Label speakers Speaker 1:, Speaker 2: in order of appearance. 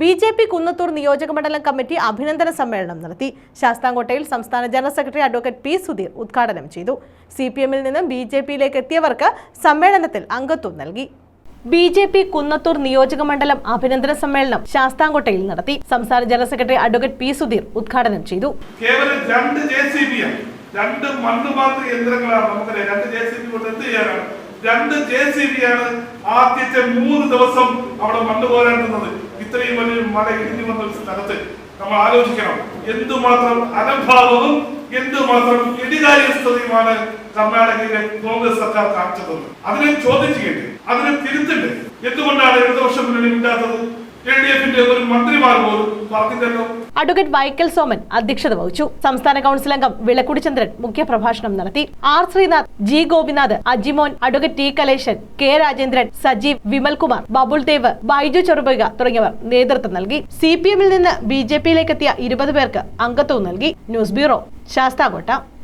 Speaker 1: B J P Kunnathur നിയോജകമണ്ഡലം committee അഭിനന്ദന സമ്മേളനം നടത്തി. ശാസ്താംകോട്ടയിൽ സംസ്ഥാന general secretary advocate P Sudheer ഉദ്ഘാടനം ചെയ്തു. സി പി എമ്മിൽ നിന്നും ബി ജെ പിയിലേക്ക് എത്തിയവർക്ക് സമ്മേളനത്തിൽ അംഗത്വം നൽകി. ബി ജെ പി കുന്നത്തൂർ നിയോജകമണ്ഡലം അഭിനന്ദന സമ്മേളനം ശാസ്താംകോട്ടയിൽ നടത്തി. സംസ്ഥാന general secretary advocate P Sudheer ഉദ്ഘാടനം ചെയ്തു.
Speaker 2: കേവലം രണ്ട് ജെ സി ബി രണ്ട് മണ്ണ് രണ്ട് രണ്ട് ജെ സി ബി ആണ് ആദ്യത്തെ മൂന്ന് ദിവസം അവിടെ മണ്ണ് പോരാട്ടുന്നത്. ഇത്രയും വലിയ മഴ ഇടിഞ്ഞു വന്ന സ്ഥലത്ത് നമ്മൾ ആലോചിക്കണം. എന്തുമാത്രം അനഭാവവും എന്തുമാത്രം എടികാര്യസ്ഥതയുമാണ് കർണാടകയിലെ കോൺഗ്രസ് സർക്കാർ കാണിച്ചത് അതിനെ ചോദ്യം ചെയ്യണ്ടേ അതിനെ തിരുത്തണ്ടേ എന്തുകൊണ്ടാണ് ഇടതുപക്ഷ മുന്നണി ഇല്ലാത്തത് ഒരു
Speaker 1: അഡ്വക്കേറ്റ് വൈക്കൽ സോമൻ അധ്യക്ഷത വഹിച്ചു. സംസ്ഥാന കൗൺസിൽ അംഗം വിളക്കുടിചന്ദ്രൻ മുഖ്യപ്രഭാഷണം നടത്തി. R Sreenath G Gopinath Ajimon advocate T Kaleshan K Rajendran Sajeev Vimalkumar Babul Dev Baiju Cherupuka തുടങ്ങിയവർ നേതൃത്വം നൽകി. സി പി എമ്മിൽ നിന്ന് ബി ജെ പിയിലേക്കെത്തിയ ഇരുപത് പേർക്ക് അംഗത്വം നൽകി. News bureau Sasthakotta.